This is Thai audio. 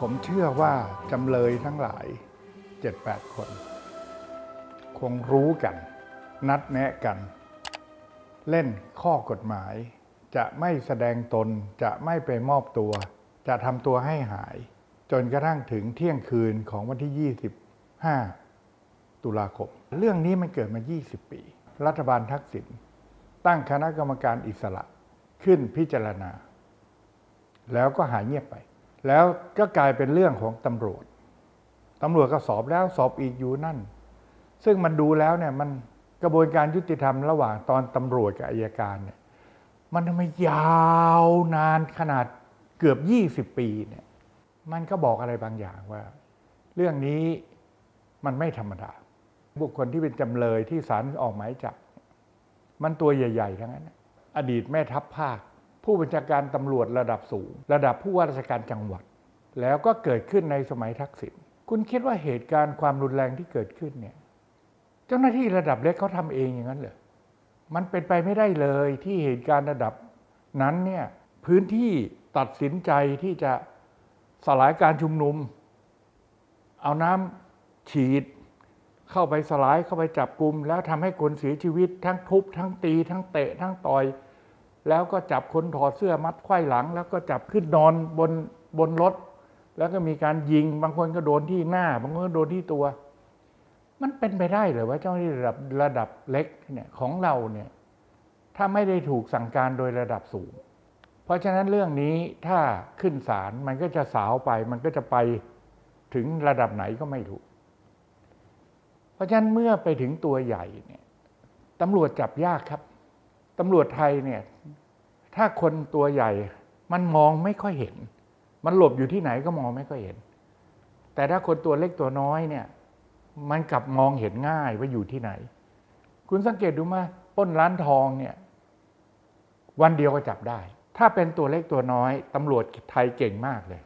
ผมเชื่อว่าจำเลยทั้งหลาย 7-8 คน คงรู้กัน นัดแนะกัน เล่นข้อกฎหมาย จะไม่แสดงตนจะไม่ไปมอบตัว จะทำตัวให้หาย จนกระทั่งถึงเที่ยงคืนของวันที่ 25 ตุลาคม เรื่องนี้มันเกิดมา 20 ปี รัฐบาลทักษิณตั้งคณะกรรมการอิสระขึ้นพิจารณา แล้วก็หายเงียบไป แล้วก็กลายเป็นเรื่องของตำรวจตำรวจก็สอบแล้วสอบอีกอยู่นั่น ซึ่งมันดูแล้วเนี่ยมันกระบวนการยุติธรรมระหว่างตอนตำรวจกับอายการเนี่ยมันทำไมยาวนานขนาดเกือบ 20 ปีเนี่ยมันก็บอกอะไรบางอย่างว่า เรื่องนี้มันไม่ธรรมดา บุคคลที่เป็นจำเลยที่ศาลออกหมายจับมันตัวใหญ่ ๆ ทั้งนั้น อดีตแม่ทัพภาค ผู้บัญชาการตำรวจระดับสูง ระดับผู้ว่าราชการจังหวัด แล้วก็เกิดขึ้นในสมัยทักษิณคุณคิดว่าเหตุการณ์ความรุนแรงที่เกิดขึ้นเนี่ยเจ้าหน้าที่ระดับเล็กเขาทำเองอย่างนั้นเหรอมันเป็นไปไม่ได้เลยที่เหตุการณ์ระดับนั้นเนี่ยพื้นที่ตัดสินใจที่จะสลายการชุมนุม เอาน้ำฉีด เข้าไปสลายเข้าไปจับกลุ่มแล้วทำให้คนเสียชีวิต ทั้งทุบทั้งตี ทั้งเตะทั้งต่อย แล้วก็จับคนถอดเสื้อมัดไขว้หลัง แล้วก็จับขึ้นนอนบนบนรถ แล้วก็มีการยิงบางคนก็โดนที่หน้า บางคนก็โดนที่ตัว มันเป็นไปได้หรือว่าเจ้าหน้าที่ระดับระดับเล็กเนี่ยของเราเนี่ยถ้าไม่ได้ถูกสั่งการโดยระดับสูง เพราะฉะนั้นเรื่องนี้ถ้าขึ้นศาลมันก็จะสาวไป มันก็จะไปถึงระดับไหนก็ไม่ถูก เพราะฉะนั้นเมื่อไปถึงตัวใหญ่เนี่ยตำรวจจับยากครับ ตำรวจไทยเนี่ยถ้าคนตัวใหญ่มันมองไม่ค่อยเห็น มันหลบอยู่ที่ไหนก็มองไม่ค่อยเห็น แต่ถ้าคนตัวเล็กตัวน้อยเนี่ย มันกลับมองเห็นง่ายว่าอยู่ที่ไหน คุณสังเกตดูมาป้นร้านทองเนี่ยวันเดียวก็จับได้ ถ้าเป็นตัวเล็กตัวน้อยตำรวจไทยเก่งมากเลย